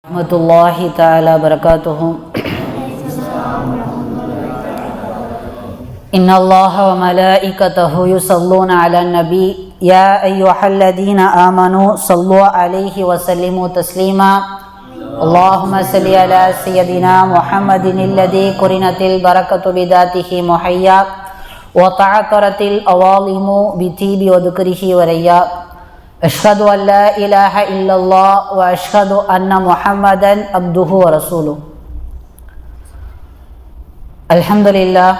ورحمة الله تعالى وبركاته إن الله وملائكته يصلون على النبي يا أيها الذين آمنوا صلوا عليه وسلموا تسليما اللهم صل على سيدنا محمد الذي قرنت البركة بذاته محيا وتعطرت الأواظم بتيب وذكره وريا أشهد أن لا إله إلا الله وأشهد أن محمدا عبده ورسوله அல்ஹம்துலில்லாஹ்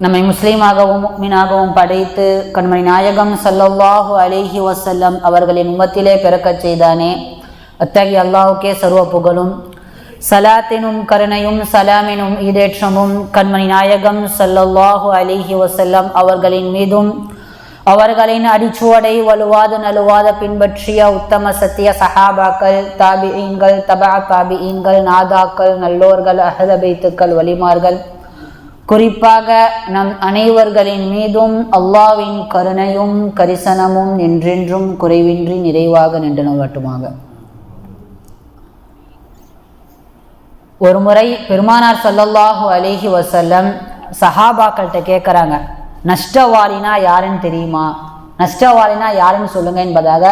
நம்மை முஸ்லீமாகவும் முக்மினாகவும் படைத்து கண்மணி நாயகம் ஸல்லல்லாஹு அலைஹி வஸல்லம் அவர்களின் உம்மத்திலே பிறக்கச் செய்தானே அத்தகைய அல்லாஹுக்கே சர்வ புகழும் சலாத்தினும் கருணையும் சலாமினும் ஈடேற்றமும் கண்மணி நாயகம் ஸல்லல்லாஹு அலைஹி வஸல்லம் அவர்களின் மீதும் அவர்களின் அடிச்சுவடை வலுவாது நலுவாத பின்பற்றிய உத்தம சத்திய சஹாபாக்கள் தாபிஈன்கள் தபா தாபிஈன்கள் நாதாக்கள் நல்லோர்கள் அகதபைத்துக்கள் வலிமார்கள். குறிப்பாக நம் அனைவர்களின் மீதும் அல்லாவின் கருணையும் கரிசனமும் என்றென்றும் குறைவின்றி நிறைவாக நின்று நவட்டுமாக ஒரு முறை பெருமானார் சல்லல்லாஹு அலேஹி வசல்லம் சஹாபாக்கள்கிட்ட கேட்குறாங்க நஷ்டவாளினா யாருன்னு தெரியுமா? நஷ்டவாளினா யாருன்னு சொல்லுங்க என்பதாக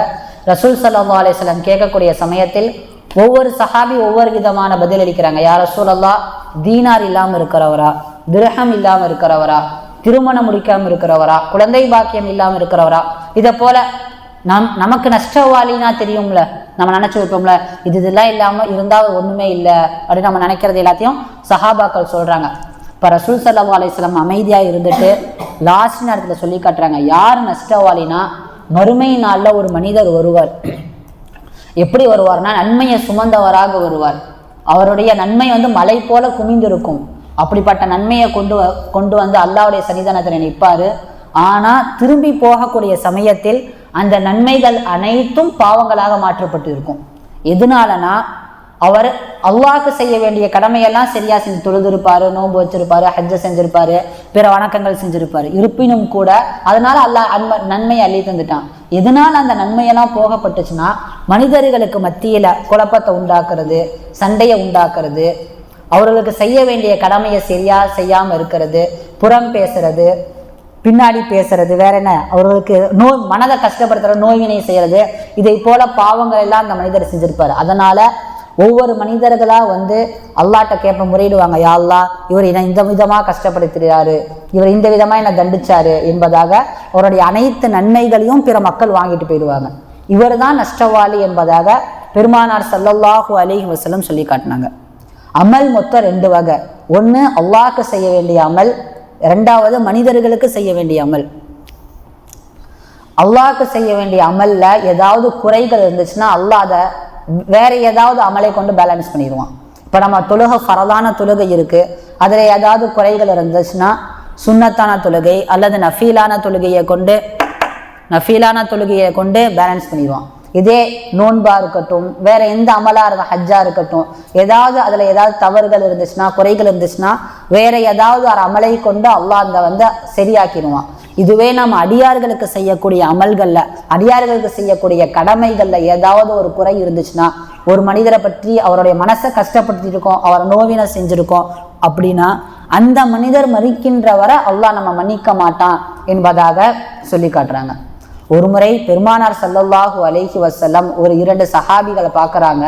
ரசூல் சல்லா அலிஸ்லம் கேட்கக்கூடிய சமயத்தில் ஒவ்வொரு சஹாபி ஒவ்வொரு விதமான பதில் அளிக்கிறாங்க. யார் ரசூல் அல்லா தீனார் இல்லாமல் இருக்கிறவரா? திரகம் இல்லாமல் இருக்கிறவரா? திருமணம் முடிக்காமல் இருக்கிறவரா? குழந்தை பாக்கியம் இல்லாமல் இருக்கிறவரா? இதை போல நம் நமக்கு நஷ்டவாளினா தெரியும்ல. நம்ம நினச்சி வைப்போம்ல இது இதெல்லாம் இல்லாமல் இருந்தால் ஒன்றுமே இல்லை அப்படின்னு நம்ம நினைக்கிறது எல்லாத்தையும் சஹாபாக்கள் சொல்கிறாங்க இப்போ ரசூல் சல்லா அலிஸ்லாம் அமைதியாக இருந்துட்டு லாஸ்ட் நேரத்தில் சொல்லி காட்டுறாங்க. யார் நஷ்டவாளினா மறுமை நாளில் ஒரு மனிதர் வருவார் எப்படி வருவார்னா நன்மையை சுமந்தவராக வருவார். அவருடைய நன்மை வந்து மலை போல குமிந்திருக்கும். அப்படிப்பட்ட நன்மையை கொண்டு வ- கொண்டு வந்து அல்லாவுடைய சன்னிதானத்தில் நிற்பார். ஆனால் திரும்பி போகக்கூடிய சமயத்தில் அந்த நன்மைகள் அனைத்தும் பாவங்களாக மாற்றப்பட்டு இருக்கும் எதனாலனா அவர் அல்லாஹ்க்கு செய்ய வேண்டிய கடமையெல்லாம் சரியா செஞ்சு தொழுதிருப்பாரு நோன்பு வச்சிருப்பாரு ஹஜ்ஜ செஞ்சிருப்பாரு பிற வணக்கங்கள் செஞ்சிருப்பாரு. இருப்பினும் கூட அதனால அல்லாஹ் அன்ம நன்மையை அள்ளி தந்துட்டான். எதனால அந்த நன்மையெல்லாம் போகப்பட்டுச்சுன்னா மனிதர்களுக்கு மத்தியில குழப்பத்தை உண்டாக்குறது சண்டையை உண்டாக்குறது அவர்களுக்கு செய்ய வேண்டிய கடமையை சரியா செய்யாம இருக்கிறது புறம் பேசுறது பின்னாடி பேசுறது வேற என்ன? அவர்களுக்கு நோய் மனதை கஷ்டப்படுத்துற நோய்வினை செய்யறது இதை போல பாவங்கள் எல்லாம் அந்த மனிதர் செஞ்சிருப்பாரு. அதனால ஒவ்வொரு மனிதர்களாக வந்து அல்லாட்ட கேட்ப முறையிடுவாங்க யாழ்லா இவர் என்னை இந்த விதமாக கஷ்டப்படுத்துகிறாரு இவர் இந்த விதமாக என்னை தண்டிச்சாரு என்பதாக அவருடைய அனைத்து நன்மைகளையும் பிற மக்கள் வாங்கிட்டு போயிடுவாங்க. இவர் தான் நஷ்டவாளி என்பதாக பெருமானார் சல்லல்லாஹூ அலிஹி வசலம் சொல்லி காட்டினாங்க. அமல் மொத்தம் ரெண்டு வகை. ஒன்று அல்லாஹ்க்கு செய்ய வேண்டிய அமல். ரெண்டாவது மனிதர்களுக்கு செய்ய வேண்டிய அமல். அல்லாஹ்க்கு செய்ய வேண்டிய அமலில் ஏதாவது குறைகள் இருந்துச்சுன்னா அல்லாத வேற ஏதாவது அமலை கொண்டு பேலன்ஸ் பண்ணிடுவான். இப்போ நம்ம தொழுகை ஃபரதான தொழுகை இருக்குது அதில் ஏதாவது குறைகள் இருந்துச்சுன்னா சுண்ணத்தான தொழுகை அல்லது நஃபீலான தொழுகையை கொண்டு நஃபீலான தொழுகையை கொண்டு பேலன்ஸ் பண்ணிடுவான். இதே நோன்பா இருக்கட்டும் வேற எந்த அமலா இருக்க ஹஜ்ஜா இருக்கட்டும் ஏதாவது அதுல ஏதாவது தவறுகள் இருந்துச்சுன்னா குறைகள் இருந்துச்சுன்னா வேற ஏதாவது ஒரு அமலை கொண்டு அல்லாஹ் அந்த வந்து சரியாக்கிடுவான். இதுவே நம்ம அடியார்களுக்கு செய்யக்கூடிய அமல்களில் அடியார்களுக்கு செய்யக்கூடிய கடமைகளில் ஏதாவது ஒரு குறை இருந்துச்சுன்னா ஒரு மனிதரை பற்றி அவருடைய மனசை கஷ்டப்படுத்திருக்கோம் அவரை நோவினை செஞ்சுருக்கோம் அப்படின்னா அந்த மனிதர் மறிக்கின்ற வரை அல்லாஹ் நம்ம மன்னிக்க மாட்டான் என்பதாக சொல்லி காட்டுறாங்க. ஒரு முறை பெருமானார் சல்லல்லாஹு அலைஹி வசல்லம் ஒரு இரண்டு சஹாபிகளை பார்க்குறாங்க.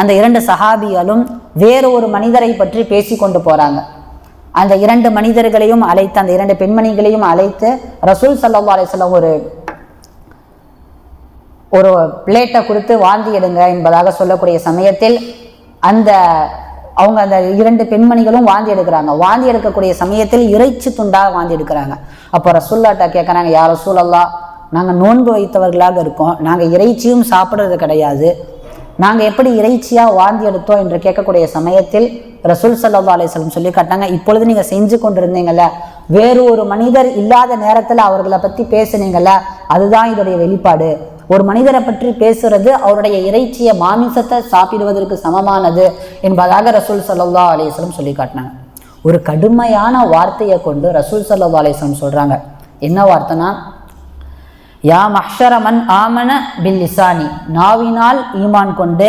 அந்த இரண்டு சஹாபிகளும் வேறு ஒரு மனிதரை பற்றி பேசி கொண்டு போகிறாங்க அந்த இரண்டு மனிதர்களையும் அழைத்து அந்த இரண்டு பெண்மணிகளையும் அழைத்து ரசூல் சல்லா அலிஸ்லாம் ஒரு ஒரு பிளேட்டை கொடுத்து வாந்தி எடுங்க என்பதாக சொல்லக்கூடிய சமயத்தில் அந்த அவங்க அந்த இரண்டு பெண்மணிகளும் வாந்தி எடுக்கிறாங்க. வாந்தி எடுக்கக்கூடிய சமயத்தில் இறைச்சி துண்டாக வாந்தி எடுக்கிறாங்க. அப்போ ரசூல்லாட்டா கேட்குறாங்க யார் ரசூலல்லா நாங்கள் நோன்பு வைத்தவர்களாக இருக்கோம். நாங்கள் இறைச்சியும் சாப்பிட்றது கிடையாது. நாங்கள் எப்படி இறைச்சியாக வாந்தி எடுத்தோம் என்று கேட்கக்கூடிய சமயத்தில் ரசூல் சல்லா அலிஸ்லம் சொல்லி காட்டாங்க இப்பொழுது நீங்கள் செஞ்சு கொண்டிருந்தீங்கல்ல வேறு ஒரு மனிதர் இல்லாத நேரத்தில் அவர்களை பற்றி பேசுனீங்கல்ல அதுதான் இதோடைய வெளிப்பாடு. ஒரு மனிதரை பற்றி பேசுறது அவருடைய இறைச்சியை மாமிசத்தை சாப்பிடுவதற்கு சமமானது என்பதாக ரசூல் சல்லா அலிஸ்லம் சொல்லி காட்டினாங்க. ஒரு கடுமையான வார்த்தையை கொண்டு ரசூல் சல்லா அலிஸ்லம் சொல்கிறாங்க என்ன வார்த்தைனா யா மஹ்ஷரமன் ஆமன பில் லிசானி நாவினால் ஈமான் கொண்டு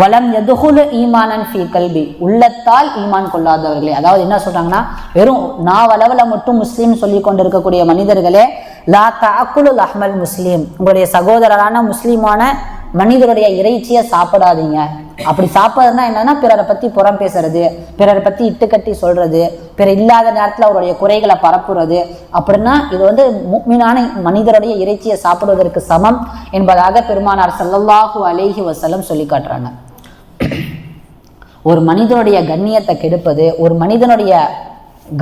வலம் எதுகுலு ஈமானன் ஃபி கல்வி உள்ளத்தால் ஈமான் கொள்ளாதவர்களே. அதாவது என்ன சொல்கிறாங்கன்னா வெறும் நாவளவில் மட்டும் முஸ்லீம் சொல்லி கொண்டு இருக்கக்கூடிய மனிதர்களே லா தாக்குலுல் அஹ்மல் முஸ்லீம். உங்களுடைய சகோதரரான முஸ்லீமான மனிதருடைய இறைச்சியை சாப்பிடாதீங்க. அப்படி சாப்பிட்றதுனா என்னன்னா பிறரை பத்தி புறம் பேசுறது பிறரை பத்தி இட்டுக்கட்டி சொல்றது பிற இல்லாத நேரத்துல அவருடைய குறைகளை பரப்புறது. அப்படின்னா இது வந்து முக்மினான மனிதருடைய இறைச்சியை சாப்பிடுவதற்கு சமம் என்பதாக பெருமானார் செல்லல்லாஹு அலேஹி வசலம் சொல்லி காட்டுறாங்க. ஒரு மனிதனுடைய கண்ணியத்தை கெடுப்பது ஒரு மனிதனுடைய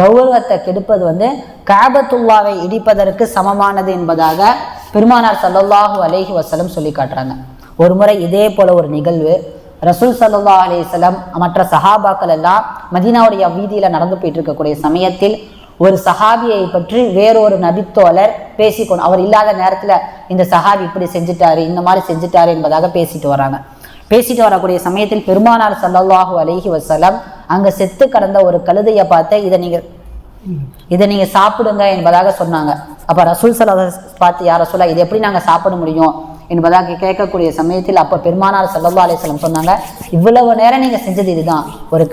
கௌரவத்தை கெடுப்பது வந்து காபத்துல்லாவை இடிப்பதற்கு சமமானது என்பதாக பெருமானார் சல்லல்லாஹு அலேஹி வசலம் சொல்லி காட்டுறாங்க. ஒரு முறை இதே போல ஒரு நிகழ்வு. ரசூல் சல்லா அலிசலம் மற்ற சஹாபாக்கள் எல்லாம் மதீனாவுடைய வீதியில் நடந்து போயிட்டு இருக்கக்கூடிய சமயத்தில் ஒரு சஹாபியை பற்றி வேறொரு நபித்தோழர் பேசிக்கொண்டு அவர் இல்லாத நேரத்தில் இந்த சஹாபி இப்படி செஞ்சுட்டாரு இந்த மாதிரி செஞ்சுட்டாரு என்பதாக பேசிட்டு வராங்க. பேசிட்டு வரக்கூடிய சமயத்தில் பெருமானார் சல்லாஹூ அலஹி வசலம் அங்கே செத்து கடந்த ஒரு கழுதையை பார்த்து இதை நீங்கள் இதை நீங்கள் சாப்பிடுங்க என்பதாக சொன்னாங்க. அப்போ ரசூல் சல்லா பார்த்து யார சொல்ல இதை எப்படி நாங்கள் சாப்பிட முடியும்? என்பதாக கேட்கக்கூடிய சமயத்தில் அப்ப பெருமானார் ஸல்லல்லாஹு அலைஹி சொன்னாங்க இவ்வளவு நேரம் நீங்க செஞ்சது இதுதான். ஒரு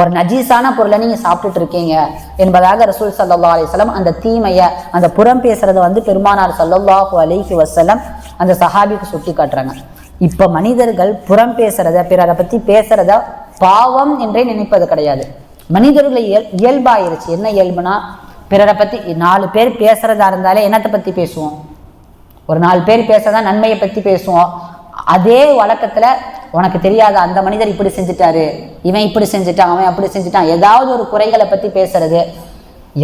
ஒரு நஜீஸான பொருளை நீங்க சாப்பிட்டுட்டு இருக்கீங்க. என்பதாக ரசூல் சல்லா அலிஸ்லம் அந்த தீமையை அந்த புறம் பேசுறத வந்து பெருமானார் சல்லல்லாஹு அலிஹி வசலம் அந்த சஹாபிக்கு சுட்டி காட்டுறாங்க. இப்ப மனிதர்கள் புறம் பேசுறத பிறரை பத்தி பேசுறத பாவம் என்றே நினைப்பது கிடையாது. மனிதர்கள் இயல் இயல்பாயிருச்சு. என்ன இயல்புனா பிறரை பத்தி நாலு பேர் பேசுறதா இருந்தாலே என்னத்தை பத்தி பேசுவோம்? ஒரு நாலு பேர் பேச தான் நன்மையை பற்றி பேசுவோம். அதே வழக்கத்தில் உனக்கு தெரியாத அந்த மனிதர் இப்படி செஞ்சுட்டாரு இவன் இப்படி செஞ்சுட்டான் அவன் அப்படி செஞ்சுட்டான் ஏதாவது ஒரு குறைகளை பற்றி பேசுறது.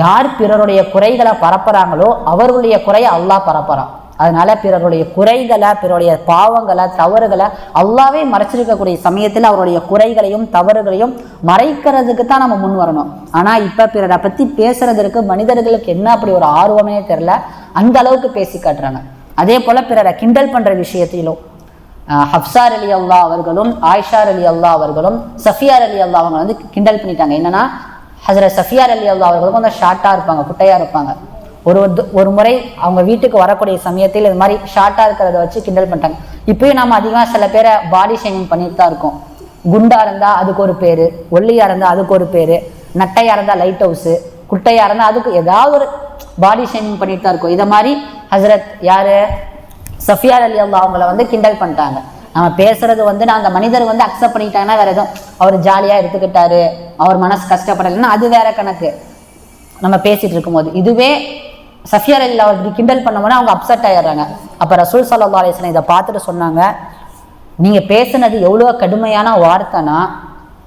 யார் பிறருடைய குறைகளை பரப்புறாங்களோ அவர்களுடைய குறையை அல்லாஹ் பரப்புறான். அதனால பிறருடைய குறைகளை பிறருடைய பாவங்களை தவறுகளை அல்லாவே மறைச்சிருக்கக்கூடிய சமயத்தில் அவருடைய குறைகளையும் தவறுகளையும் மறைக்கிறதுக்கு தான் நம்ம முன் வரணும். ஆனால் இப்போ பிறரை பற்றி பேசுறதற்கு மனிதர்களுக்கு என்ன அப்படி ஒரு ஆர்வமே தெரில அந்த அளவுக்கு பேசி காட்டுறாங்க. அதே போல் பிறரை கிண்டல் பண்ணுற விஷயத்திலும் ஹப்சார் அலி அல்லா அவர்களும் ஆயிஷார் அலி அல்லா அவர்களும் சஃபியார் அலி அல்லா அவங்க வந்து கிண்டல் பண்ணிட்டாங்க. என்னன்னா ஹசரத் சஃபியார் அலி அல்லா அவர்களும் கொஞ்சம் ஷார்ட்டாக இருப்பாங்க குட்டையாக இருப்பாங்க. ஒரு ஒரு முறை அவங்க வீட்டுக்கு வரக்கூடிய சமயத்தில் இது மாதிரி ஷார்ட்டாக இருக்கிறத வச்சு கிண்டல் பண்ணிட்டாங்க. இப்பயும் நாம் அதிகமாக சில பேரை பாடி ஷேமிங் பண்ணிட்டு தான் இருக்கோம். குண்டாக இருந்தால் அதுக்கு ஒரு பேர் ஒல்லியாக இருந்தால் அதுக்கு ஒரு பேர் நட்டையாக இருந்தால் லைட் ஹவுஸு குட்டையாக இருந்தால் அதுக்கு ஏதாவது ஒரு பாடி ஷேமிங் பண்ணிட்டு தான் இருக்கோம். இதை மாதிரி ஹசரத் யாரு? சஃபியார் அலி அல்லா அவங்கள வந்து கிண்டல் பண்ணிட்டாங்க. நம்ம பேசுறது வந்து நான் அந்த மனிதர் வந்து அக்செப்ட் பண்ணிட்டாங்கன்னா வேற எதுவும் அவர் ஜாலியா எடுத்துக்கிட்டாரு அவர் மனசு கஷ்டப்படலைன்னா அது வேற கணக்கு. நம்ம பேசிட்டு இருக்கும்போது. இதுவே சஃபியார் அலி அவர் இப்படி கிண்டல் பண்ணோம்னா அவங்க அப்செட் ஆயிடுறாங்க. அப்ப ரசூல் சல்லா அலிஸ்லாம் இதை பார்த்துட்டு சொன்னாங்க நீங்க பேசுனது எவ்வளோ கடுமையான வார்த்தைனா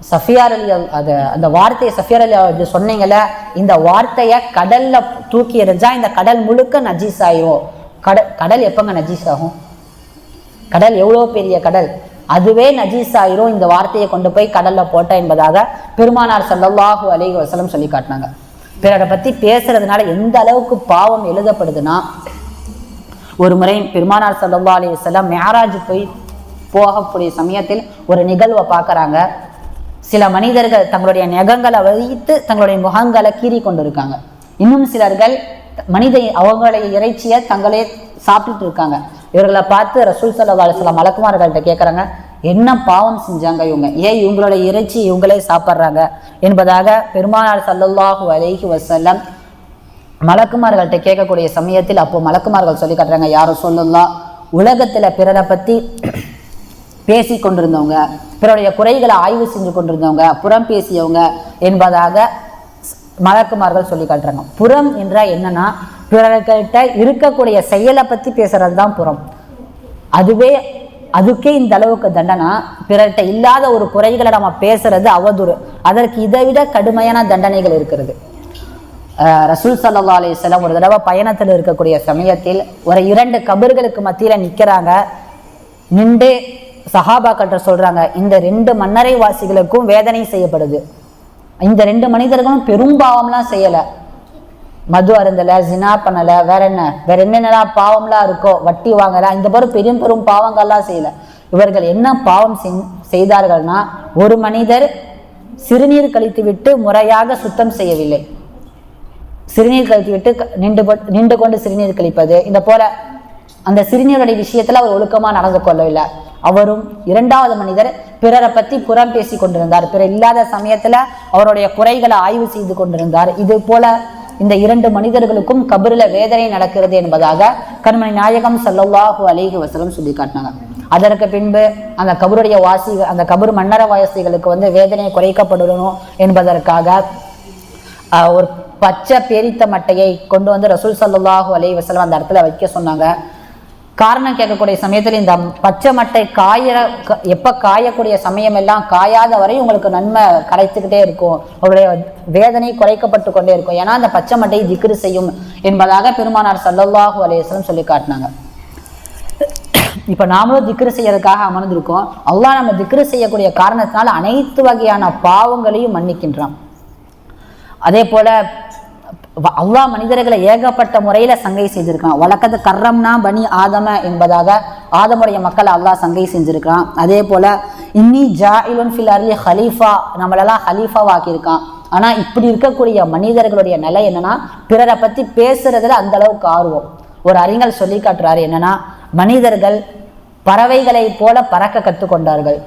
சஃபியார் அலி அது அந்த வார்த்தையை சஃபியார் அலி இப்படி சொன்னீங்கல்ல இந்த வார்த்தையை கடலில் தூக்கி எறிஞ்சா இந்த கடல் முழுக்க நஜீஸ் ஆயிரும். கடல் கடல் எப்போங்க நஜீஸ் ஆகும்? கடல் எவ்வளோ பெரிய கடல்? அதுவே நஜீஸ் ஆயிரும். இந்த வார்த்தையை கொண்டு போய் கடலில் போட்ட என்பதாக பெருமானார் ஸல்லல்லாஹு அலி வசலம் சொல்லி காட்டினாங்க. பிறரை பற்றி பேசுறதுனால எந்த அளவுக்கு பாவம் எழுதப்படுதுன்னா ஒரு முறை பெருமானார் ஸல்லல்லாஹு அலி வசலம் மேராஜ் போய் போகக்கூடிய சமயத்தில் ஒரு நிகழ்வை பார்க்குறாங்க. சில மனிதர்கள் தங்களுடைய நகங்களை வைத்து தங்களுடைய முகங்களை கீறி கொண்டிருக்காங்க இன்னும் சிலர்கள் மனித அவங்களுடைய இறைச்சியை தங்களே சாப்பிட்டுட்டு இருக்காங்க. இவர்களை பார்த்து ரசூல் சல்லா அலுவலாம் மலக்குமார்கள்ட்ட கேட்குறாங்க என்ன பாவம் செஞ்சாங்க இவங்க? ஏன் இவங்களோட இறைச்சி இவங்களே சாப்பிட்றாங்க? என்பதாக பெருமானார் சல்லல்லாஹு அலைஹி வசல்லம் மலக்குமார்கள்ட்ட கேட்கக்கூடிய சமயத்தில் அப்போ மலக்குமார்கள் சொல்லி காட்டுறாங்க யாரும் சொல்லலாம் உலகத்துல பிறரை பத்தி பேசி கொண்டிருந்தவங்க பிறருடைய குறைகளை ஆய்வு செஞ்சு கொண்டிருந்தவங்க புறம் பேசியவங்க என்பதாக மலர்குமார்கள் சொல்லி காட்டுறாங்க. புறம் என்றால் என்னன்னா பிறர்கிட்ட இருக்கக்கூடிய செயலை பத்தி பேசுறது தான் புறம். அதுவே அதுக்கே இந்த அளவுக்கு தண்டனா பிறர்கிட்ட இல்லாத ஒரு குறைகளை நம்ம பேசுறது அவதூறு. அதற்கு இதை விட கடுமையான தண்டனைகள் இருக்கிறது. அஹ் ரசூல் சல்லா அலிஸ்லாம் ஒரு தடவை பயணத்தில் இருக்கக்கூடிய சமயத்தில் ஒரு இரண்டு கபர்களுக்கு மத்தியில நிற்கிறாங்க நின்று சஹாபாக்கள்கிட்ட சொல்றாங்க இந்த ரெண்டு மன்னரை வாசிகளுக்கும் வேதனை செய்யப்படுது. இந்த ரெண்டு மனிதர்களும் பெரும் பாவம்லாம் செய்யலை. மது அருந்தலை ஜினா பண்ணலை வேற என்ன? வேற என்னென்னலாம் பாவம்லாம் இருக்கோ வட்டி வாங்கலை இந்த மாதிரி பெரும் பெரும் பாவங்கள்லாம் செய்யல. இவர்கள் என்ன பாவம் செய்தார்கள்னா ஒரு மனிதர் சிறுநீர் கழித்து விட்டு முறையாக சுத்தம் செய்யவில்லை. சிறுநீர் கழித்து விட்டு நின்று நின்று கொண்டு சிறுநீர் கழிப்பது இந்த போல அந்த சிறுநீருடைய விஷயத்துல அவர் ஒழுக்கமா நடந்து கொள்ளவில்லை. அவரும் இரண்டாவது மனிதர் பிறரை பத்தி புறம் பேசி கொண்டிருந்தார். பிறர் இல்லாத சமயத்துல அவருடைய குறைகளை ஆய்வு செய்து கொண்டிருந்தார். இது போல இந்த இரண்டு மனிதர்களுக்கும் கபருல வேதனை நடக்கிறது என்பதாக கண்மணி நாயகம் சல்லாஹூ அலிஹி வசலம் சொல்லி காட்டினாங்க. அதற்கு பின்பு அந்த கபருடைய வாசி அந்த கபர் மன்னர வாசிகளுக்கு வந்து வேதனை குறைக்கப்படணும் என்பதற்காக ஒரு பச்சை பேரித்த மட்டையை கொண்டு வந்து ரசூல் ஸல்லல்லாஹு அலி வசலம் அந்த இடத்துல வைக்க சொன்னாங்க. காரணம் கேட்கக்கூடிய சமயத்தில் இந்த பச்சை மட்டை காயிற க- காயக்கூடிய சமயம் எல்லாம் காயாத வரை உங்களுக்கு நன்மை கிடைத்துக்கிட்டே இருக்கும். உங்களுடைய வேதனை குறைக்கப்பட்டு கொண்டே இருக்கும். ஏன்னா அந்த பச்சை மட்டை திக்ரு செய்யும் என்பதாக பெருமானார் சல்லல்லாஹு அலைஹி சொல்லி காட்டினாங்க. இப்போ நாமளும் திக்ரு செய்யறதுக்காக அமர்ந்திருக்கோம். அல்லாஹ் நம்ம திக்ரு செய்யக்கூடிய காரணத்தினால் அனைத்து வகையான பாவங்களையும் மன்னிக்கின்றான். அதே போல வ- மனிதர்களை ஏகப்பட்ட முறையில சங்கை செஞ்சிருக்கான். வழக்கத்து கர்ரம்னா பனி ஆதம என்பதாக ஆதமுடைய மக்களை அல்லாஹ் சங்கை செஞ்சிருக்கான். அதே போல இன்னி ஜாயிலுன் ஃபில் அர்லி ஹலீஃபா நம்மளெல்லாம் ஹலீஃபாவாக்கியிருக்கான். ஆனால் இப்படி இருக்கக்கூடிய மனிதர்களுடைய நிலை என்னன்னா பிறரை பத்தி பேசுறதுல அந்த அளவுக்கு ஆர்வம். ஒரு அறிஞர் சொல்லி காட்டுறாரு என்னன்னா மனிதர்கள் பறவைகளைப் போல பறக்க கற்றுக்கொண்டார்கள்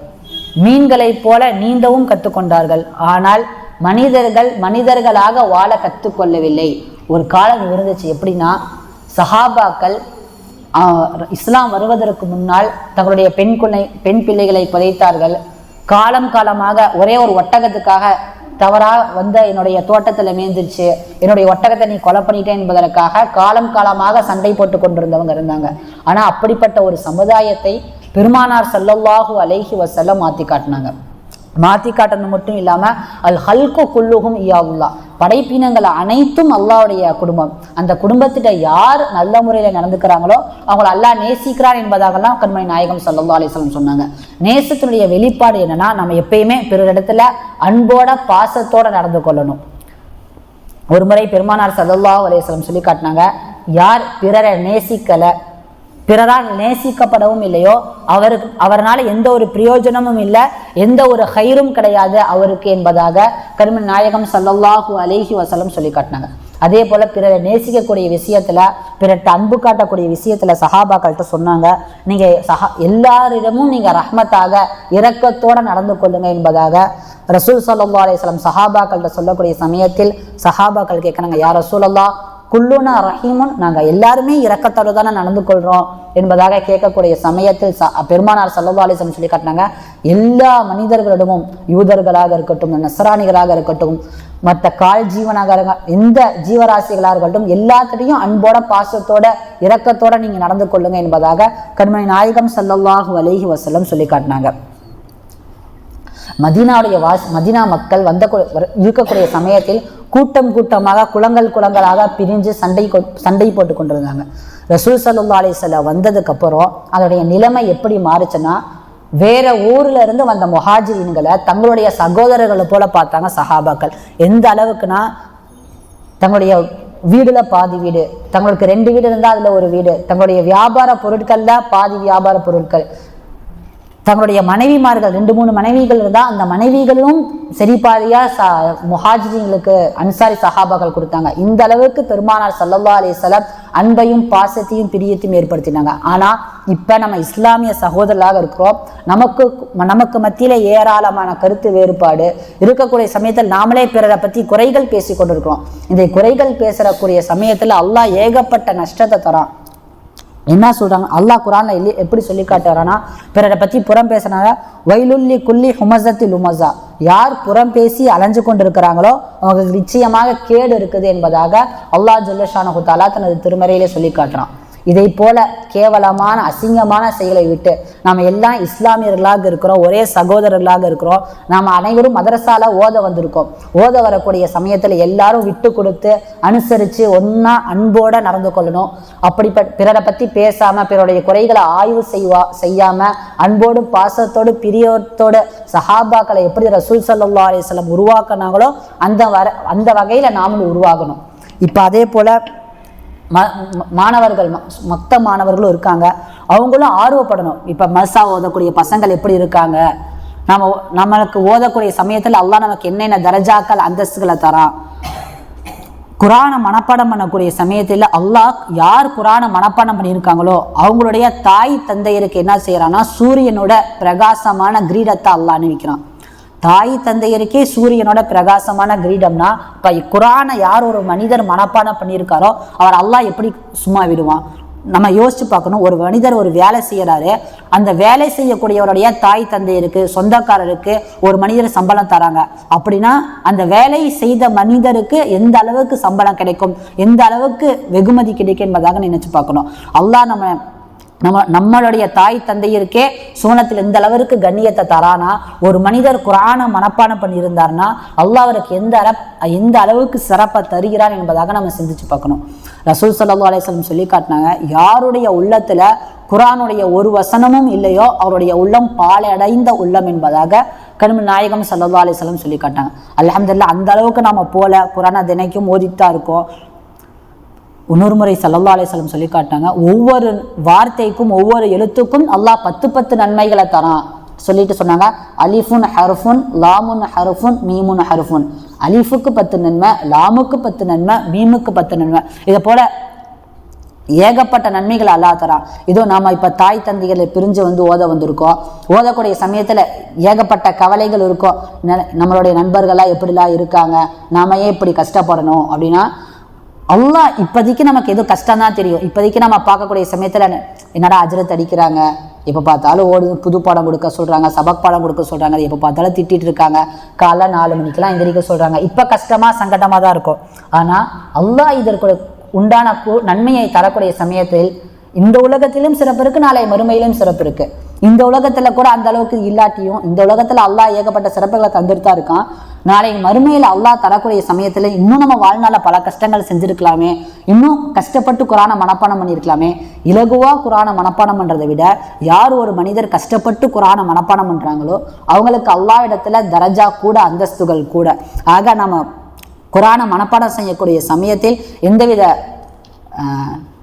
மீன்களைப் போல நீந்தவும் கற்றுக்கொண்டார்கள் ஆனால் மனிதர்கள் மனிதர்களாக வாழ கற்றுக்கொள்ளவில்லை. ஒரு காலம் இருந்துச்சு எப்படின்னா சஹாபாக்கள் இஸ்லாம் வருவதற்கு முன்னால் தங்களுடைய பெண் குழந்தை பெண் பிள்ளைகளை புதைத்தார்கள். காலம் காலமாக ஒரே ஒரு ஒட்டகத்துக்காக தவறாக வந்த என்னுடைய தோட்டத்தில் மேய்ந்துருச்சு. என்னுடைய ஒட்டகத்தை நீ கொலை பண்ணிட்டேன் என்பதற்காக காலம் காலமாக சண்டை போட்டு கொண்டிருந்தவங்க இருந்தாங்க. ஆனால் அப்படிப்பட்ட ஒரு சமுதாயத்தை பெருமானார் செல்லவாகு அலைஹி வஸல்லம் மாற்றி காட்டினாங்க. மாற்றி காட்டணும் மட்டும் இல்லாமல் அல் ஹல்கு குல்லுகும் இயாவுல்லா படைப்பினங்கள் அனைத்தும் அல்லாவுடைய குடும்பம். அந்த குடும்பத்திட்ட யார் நல்ல முறையில் நடந்துக்கிறாங்களோ அவங்கள அல்லாஹ் நேசிக்கிறான் என்பதாகலாம் கண்மணி நாயகம் சல்லா அலிஸ்லம் சொன்னாங்க. நேசத்தினுடைய வெளிப்பாடு என்னன்னா நம்ம எப்பயுமே பிறரிடத்துல அன்போட பாசத்தோட நடந்து கொள்ளணும். ஒரு முறை பெருமானார் ஸல்லல்லாஹு அலிஸ்லம் சொல்லி காட்டினாங்க யார் பிறரை நேசிக்கலை பிறரால் நேசிக்கப்படவும் இல்லையோ அவருக்கு அவரால் எந்த ஒரு பிரயோஜனமும் இல்லை எந்த ஒரு ஹைரும் கிடையாது அவருக்கு என்பதாக கருமன் நாயகம் சல்லல்லாஹு அலேஹி வசலம் சொல்லி காட்டினாங்க. அதே போல் பிறரை நேசிக்கக்கூடிய விஷயத்தில் பிறர்கிட்ட அன்பு காட்டக்கூடிய விஷயத்தில் சஹாபாக்கள்கிட்ட சொன்னாங்க நீங்கள் சஹா எல்லாரிடமும் நீங்கள் ரஹ்மத்தாக இரக்கத்தோட நடந்து கொள்ளுங்க என்பதாக ரசூல் சல்லா அலையம் சஹாபாக்கள்கிட்ட சொல்லக்கூடிய சமயத்தில் சஹாபாக்கள் கேட்குறாங்க யார் ரசூலல்லா குல்லுனா ரஹீமுன் நாங்கள் எல்லாருமே இறக்கத்தோடு தானே நடந்து கொள்கிறோம் என்பதாக கேட்கக்கூடிய சமயத்தில் ச பெருமானார் சல்லா அலிசம் சொல்லி காட்டினாங்க எல்லா மனிதர்களிடமும் யூதர்களாக இருக்கட்டும் நசராணிகளாக இருக்கட்டும் மற்ற கால் ஜீவனாக இருக்க எந்த ஜீவராசிகளாக இருக்கட்டும் எல்லாத்திட்டையும் அன்போட பாசத்தோட இரக்கத்தோட நீங்க நடந்து கொள்ளுங்க என்பதாக கண்மணி நாயகம் சல்லல்லாஹு அலைஹி வசல்லம் சொல்லி காட்டினாங்க. மதினாவுடைய வாஸ் மதீனா மக்கள் வந்த இருக்கக்கூடிய சமயத்தில் கூட்டம் கூட்டமாக குளங்கள் குளங்களாக பிரிஞ்சு சண்டை கொ- சண்டை போட்டு கொண்டிருந்தாங்க. ரசூல் சல்லா அலிஸ்லாம் வந்ததுக்கப்புறம் அதோடைய நிலைமை எப்படி மாறுச்சுன்னா வேற ஊர்ல இருந்து வந்த முஹாஜிரின்களை தங்களுடைய சகோதரர்களை போல பார்த்தாங்க சஹாபாக்கள். எந்த அளவுக்குன்னா தங்களுடைய வீடுல பாதி வீடு தங்களுக்கு ரெண்டு வீடு இருந்தால் அதுல ஒரு வீடு தங்களுடைய வியாபார பொருட்கள்ல பாதி வியாபார பொருட்கள். தங்களுடைய மனைவிமார்கள் ரெண்டு மூணு மனைவிகள் இருந்தால் அந்த மனைவிகளும் சரி சா முஹாஜிங்களுக்கு அன்சாரி சஹாபாக்கள் கொடுத்தாங்க. இந்த அளவுக்கு பெருமானார் சல்லல்லா அலிஸ்லாம் அன்பையும் பாசத்தையும் பிரியத்தையும் ஏற்படுத்தினாங்க. ஆனால் இப்போ நம்ம இஸ்லாமிய சகோதரர்களாக இருக்கிறோம். நமக்கு நமக்கு மத்தியில் ஏராளமான கருத்து வேறுபாடு இருக்கக்கூடிய சமயத்தில் நாமளே பிறரை பற்றி குறைகள் பேசி கொண்டிருக்கிறோம். இந்த குறைகள் பேசக்கூடிய சமயத்தில் அல்லாஹ் ஏகப்பட்ட நஷ்டத்தை தரான். என்ன சொல்கிறாங்க அல்லாஹ் குரானில் எல்லி- எப்படி சொல்லி காட்டுறான்னா பிறரை பற்றி புறம் பேசினாங்க. வைலுல்லி குல்லி ஹுமசத்தில் உமசா யார் புறம் பேசி அலைஞ்சு கொண்டு இருக்கிறாங்களோ அவங்களுக்கு நிச்சயமாக கேடு இருக்குது என்பதாக அல்லாஹ் ஜுல்லஷான ஹுத்தாலா தனது திருமறையிலே சொல்லி காட்டுறான். இதை போல கேவலமான அசிங்கமான செயலை விட்டு நாம் எல்லாம் இஸ்லாமியர்களாக இருக்கிறோம் ஒரே சகோதரர்களாக இருக்கிறோம். நாம் அனைவரும் மதரசால ஓத வந்திருக்கோம். ஓத வரக்கூடிய சமயத்தில் எல்லாரும் விட்டு கொடுத்து அனுசரித்து ஒன்றா அன்போடு நடந்து கொள்ளணும். அப்படிப்பட்ட பிறரை பற்றி பேசாமல் பிறருடைய குறைகளை ஆய்வு செய்வா செய்யாமல் அன்போடு பாசத்தோடு பிரியத்தோடு சஹாபாக்களை எப்படி ரசூல் சல்லா அலிஸ்லம் உருவாக்கினாங்களோ அந்த வர அந்த வகையில் நாமளும் உருவாகணும். இப்போ அதே போல் ம மாணவர்கள் ம- மொத்த மாணவர்களும் இருக்காங்க. அவங்களும் ஆர்வப்படணும். இப்போ மசா ஓதக்கூடிய பசங்கள் எப்படி இருக்காங்க? நம்ம ஓ- நம்மளுக்கு ஓதக்கூடிய சமயத்தில் அல்லாஹ் நமக்கு என்னென்ன தரஜாக்கள் அந்தஸ்துகளை தரான். குரானை மனப்பாடம் பண்ணக்கூடிய சமயத்தில் அல்லாஹ் யார் குரானை மனப்பாடம் பண்ணியிருக்காங்களோ அவங்களுடைய தாய் தந்தையருக்கு என்ன செய்கிறான்னா சூரியனோட பிரகாசமான கிரீடத்தை அல்லாஹ் அணிவிக்கிறான் தாய் தந்தையருக்கே சூரியனோட பிரகாசமான கிரீடம்னா இப்போ குரானை யார் ஒரு மனிதர் மனப்பாடம் பண்ணியிருக்காரோ அவர் அல்லாஹ் எப்படி சும்மா விடுவான்? நம்ம யோசிச்சு பார்க்கணும் ஒரு மனிதர் ஒரு வேலை செய்கிறாரு அந்த வேலை செய்யக்கூடியவருடைய தாய் தந்தையருக்கு சொந்தக்காரருக்கு ஒரு மனிதர் சம்பளம் தராங்க. அப்படின்னா அந்த வேலை செய்த மனிதருக்கு எந்த அளவுக்கு சம்பளம் கிடைக்கும் எந்த அளவுக்கு வெகுமதி கிடைக்கும் என்பதாக நினைச்சு பார்க்கணும். அல்லா நம்ம நம்ம நம்மளுடைய தாய் தந்தையிருக்கே சுவனத்தில் எந்த அளவிற்கு கண்ணியத்தை தரானா ஒரு மனிதர் குரானை மனப்பானம் பண்ணியிருந்தார்னா அல்லாஹ் அவருக்கு எந்த அற எந்த அளவுக்கு சிறப்பை தருகிறான் என்பதாக நம்ம சிந்திச்சு பார்க்கணும். ரசூல் சல்லா அலிஸ்லம் சொல்லி காட்டினாங்க யாருடைய உள்ளத்துல குரானுடைய ஒரு வசனமும் இல்லையோ அவருடைய உள்ளம் பாலடைந்த உள்ளம் என்பதாக கரும நாயகம் சல்லா அலிஸ்லம் சொல்லி காட்டாங்க அலமதுல்லா அந்த அளவுக்கு நம்ம போல குரானை தினைக்கும் ஓதித்தான் இருக்கோம். இன்னொரு முறை சல்லல்லா அலிஸ்லம் சொல்லி காட்டாங்க ஒவ்வொரு வார்த்தைக்கும் ஒவ்வொரு எழுத்துக்கும் அல்லாஹ் பத்து பத்து நன்மைகளை தரான். சொல்லிட்டு சொன்னாங்க அலிஃபுன் ஹருஃபுன் லாமுன் ஹருஃபுன் மீமுன் ஹருஃபுன். அலிஃபுக்கு பத்து நன்மை லாமுக்கு பத்து நன்மை மீமுக்கு பத்து நன்மை. இதை போல ஏகப்பட்ட நன்மைகள் அல்லா தரான். இதோ நாம் இப்போ தாய் தந்தைகளை பிரிஞ்சு வந்து ஓத வந்திருக்கோம். ஓதக்கூடிய சமயத்தில் ஏகப்பட்ட கவலைகள் இருக்கும். நம்மளுடைய நண்பர்களாக எப்படிலாம் இருக்காங்க? நாம ஏன் இப்படி கஷ்டப்படணும்? அப்படின்னா அல்லாஹ் இப்போதைக்கு நமக்கு எதுவும் கஷ்டம் தான் தெரியும். இப்போதைக்கு நம்ம பார்க்கக்கூடிய சமயத்தில் என்னடா அஜரத் அடிக்கிறாங்க? எப்போ பார்த்தாலும் ஓடு புது பாடம் கொடுக்க சொல்கிறாங்க சபக் பாடம் கொடுக்க சொல்கிறாங்க எப்போ பார்த்தாலும் திட்டிட்டு இருக்காங்க. காலைல நாலு மணிக்கெல்லாம் எந்திரிக்க சொல்கிறாங்க இப்போ கஷ்டமாக சங்கடமாக தான் இருக்கும். ஆனால் அல்லாஹ் இதற்கு உண்டான நன்மையை தரக்கூடிய சமயத்தில் இந்த உலகத்திலும் சிறப்பு இருக்கு நாளை மறுமையிலும் சிறப்பு இருக்கு. இந்த உலகத்துல கூட அந்த அளவுக்கு இல்லாட்டியும் இந்த உலகத்துல அல்லாஹ் ஏகப்பட்ட சிறப்புகளை தந்துட்டு தான் இருக்கான். நாளை மறுமையில் அல்லாஹ் தரக்கூடிய சமயத்துல இன்னும் நம்ம வாழ்நாள பல கஷ்டங்கள் செஞ்சிருக்கலாமே. இன்னும் கஷ்டப்பட்டு குரானை மனப்பாடம் பண்ணியிருக்கலாமே இலகுவா குரானை மனப்பாடம் பண்றதை விட யார் ஒரு மனிதர் கஷ்டப்பட்டு குரானை மனப்பாடம் பண்றாங்களோ அவங்களுக்கு அல்லா இடத்துல தரஜா கூட அந்தஸ்துகள் கூட. ஆக நம்ம குரானை மனப்பாடம் செய்யக்கூடிய சமயத்தில் எந்தவித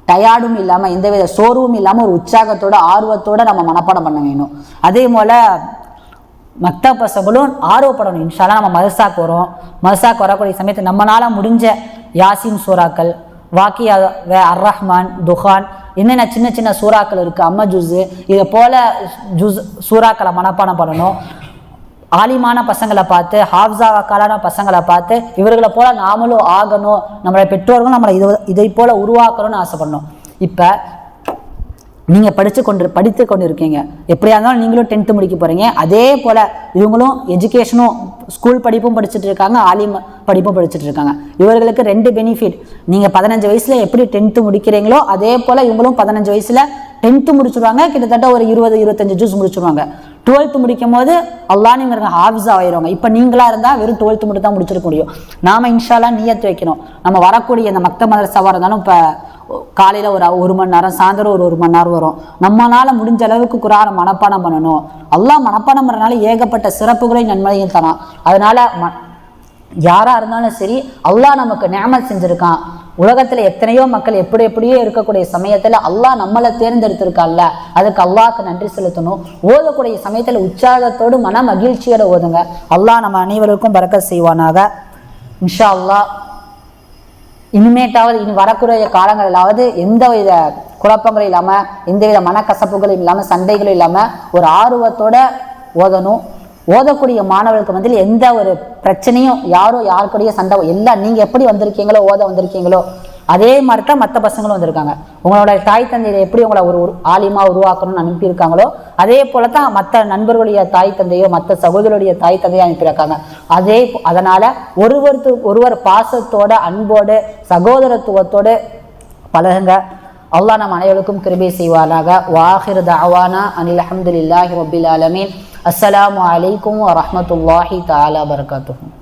டயர்டும் இல்லாமல் எந்தவித சோர்வும் இல்லாமல் ஒரு உற்சாகத்தோட ஆர்வத்தோட நம்ம மனப்பாடம் பண்ண வேணும். அதே போல் மக்த பசங்களும் ஆர்வப்படணும் இன்ஷால்லா நம்ம மதசாக்கு வரோம் மதசாக்கு வரக்கூடிய சமயத்தில் நம்மளால் முடிஞ்ச யாசின் சூறாக்கள் வாக்கி வே அர் ரஹ்மான் துஹான் என்னென்ன சின்ன சின்ன சூறாக்கள் இருக்குது அம்ம ஜூஸு இதை போல் ஜூஸ் சூறாக்களை மனப்பாடம் பண்ணணும். ஆலிமான பசங்களை பார்த்து ஹாஃப்ஸா வக்காலான பசங்களை பார்த்து இவர்களை போல நாமளும் ஆகணும் நம்மளை பெற்றோர்களும் நம்மளை இது இதை போல உருவாக்கணும்னு ஆசைப்படணும். இப்போ நீங்கள் படித்து கொண்டு படித்து கொண்டு இருக்கீங்க எப்படியா இருந்தாலும் நீங்களும் டென்த்து முடிக்க போகிறீங்க அதே போல் இவங்களும் எஜுகேஷனும் ஸ்கூல் படிப்பும் படிச்சுட்டு இருக்காங்க ஆலிம் படிப்பும் படிச்சுட்டு இருக்காங்க. இவர்களுக்கு ரெண்டு பெனிஃபிட் நீங்கள் பதினஞ்சு வயசில் எப்படி டென்த்து முடிக்கிறீங்களோ அதே போல் இவங்களும் பதினஞ்சு வயசில் டென்த்து முடிச்சுடுவாங்க கிட்டத்தட்ட ஒரு இருபது இருபத்தஞ்சு ஜூஸ் முடிச்சிருவாங்க. டுவெல்த்து முடிக்கும் போது அல்லானிங்கிறங்க ஹாஃபிஸா ஆயிடுவாங்க இப்போ நீங்களாக இருந்தால் வெறும் டுவெல்த்து மட்டும் தான் முடிச்சிருக்க முடியும். நாம இன்ஷாலாம் நியத்து வைக்கணும். நம்ம வரக்கூடிய இந்த மக்த மதரசாவாக இருந்தாலும் இப்போ காலையில் ஒரு ஒரு மணி நேரம் சாயந்தரம் ஒரு ஒரு மணி நேரம் வரும். நம்மளால் முடிஞ்ச அளவுக்கு குரான மனப்பாடம் பண்ணணும். அல்லாஹ் மனப்பாடம் பண்ணுறதுனால ஏகப்பட்ட சிறப்புகளையும் நன்மையும் தரான். அதனால் ம யாராக இருந்தாலும் சரி அல்லாஹ் நமக்கு நேமல் செஞ்சுருக்கான். உலகத்தில் எத்தனையோ மக்கள் எப்படி எப்படியோ இருக்கக்கூடிய சமயத்தில் அல்லாஹ் நம்மளை தேர்ந்தெடுத்திருக்கால அதுக்கு அல்லாஹ்க்கு நன்றி செலுத்தணும். ஓதக்கூடிய சமயத்தில் உற்சாகத்தோடு மன மகிழ்ச்சியோடு ஓதுங்க. அல்லாஹ் நம்ம அனைவருக்கும் பறக்க செய்வானாக. இன்ஷா அல்லாஹ். இனிமேட்டாவது இனி வரக்கூடிய காலங்களிலாவது எந்த வித குழப்பங்களும் இல்லாமல் எந்தவித மனக்கசப்புகளும் இல்லாமல் சண்டைகளும் இல்லாமல் ஒரு ஆர்வத்தோட ஓதணும். ஓதக்கூடிய மாணவர்களுக்கு வந்து எந்த ஒரு பிரச்சனையும் யாரோ யாருக்கூடய சண்டை எல்லாம் நீங்கள் எப்படி வந்திருக்கீங்களோ ஓத வந்திருக்கீங்களோ அதே மாதிரி தான் மற்ற பசங்களும் வந்திருக்காங்க. உங்களோட தாய் தந்தையை எப்படி உங்களை ஒரு ஒரு உருவாக்கணும்னு அனுப்பியிருக்காங்களோ அதே போல தான் மற்ற நண்பர்களுடைய தாய் தந்தையோ மற்ற சகோதரருடைய தாய் தந்தையோ அனுப்பியிருக்காங்க. அதே அதனால் அதனால ஒருவருக்கு ஒருவர் பாசத்தோட அன்போடு சகோதரத்துவத்தோடு பழகுங்க. அல்லாஹ் நம் அனைவருக்கும் கிருபை செய்வானாக. வாஹிர் தாவானா அனில் அஹமதுல்லாஹி ரபில் ஆலமீன். அஸ்ஸலாமு அலைக்கும் வரமத்துல்லாஹி தாலா பரகாத்துஹு.